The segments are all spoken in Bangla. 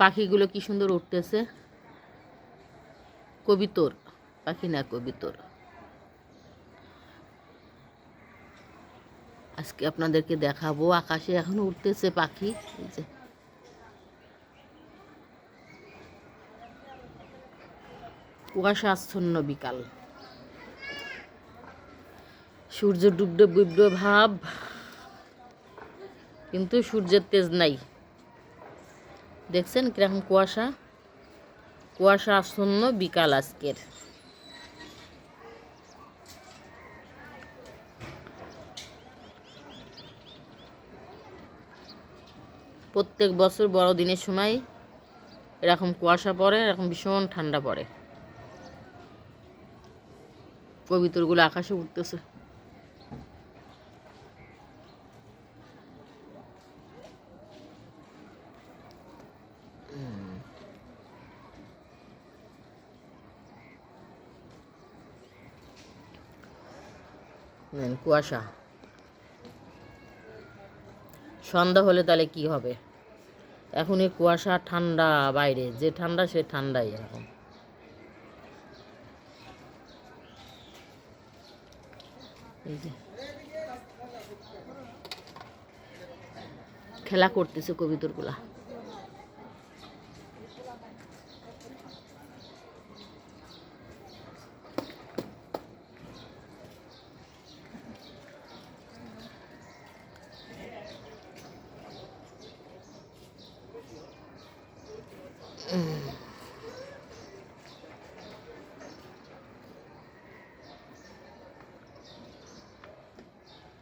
পাখিগুলো কি সুন্দর উঠতেছে? কবিতর, পাখি না কবিতর। আজকে আপনাদেরকে দেখাবো, আকাশে এখন উঠতেছে পাখি কুয়াশা আচ্ছন্ন বিকাল। সূর্য ডুবডে বুবডে ভাব। কিন্তু সূর্যের তেজ নাই। দেখছেন কীরকম কুয়াশা? কুয়াশা আচ্ছন্ন বিকাল আজকের। প্রত্যেক বছর বড়দিনের সময় এরকম কুয়াশা পড়ে, এরকম ভীষণ ঠান্ডা পড়ে। কবিতরগুলো আকাশে উঠতেছে। নেন, কুয়াশা। সন্ধ্যা হলে তাহলে কি হবে? এখন এই কুয়াশা ঠান্ডা বাইরে। যে ঠান্ডা সে ঠান্ডাই এরকম খেলা করতেছে কবিতরগুলা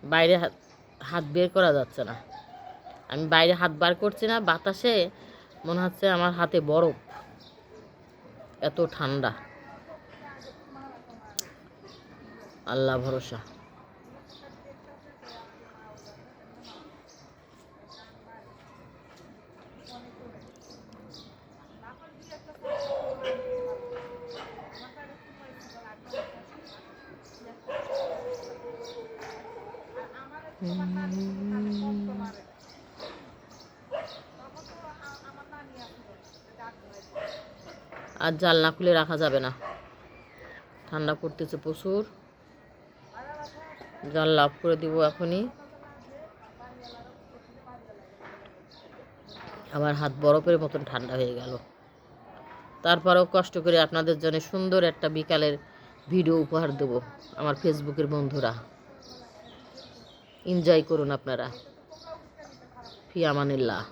বাইরে হাত বের করা যাচ্ছে না। আমি বাইরে হাত বার করছি না, বাতাসে মনে হচ্ছে আমার হাতে বরফ। এত ঠান্ডা। আল্লাহ ভরসা। আর জানলা খুলে রাখা যাবে না। ঠান্ডা পড়তেছে প্রচুর। জাল লাভ করে দিব এখনই। আমার হাত বরফের মতন ঠান্ডা হয়ে গেল। তারপরেও কষ্ট করে আপনাদের জন্য সুন্দর একটা বিকালের ভিডিও উপহার দেব। আমার ফেসবুকের বন্ধুরা। এনজয় করুন আপনারা। ফি আমানিল্লাহ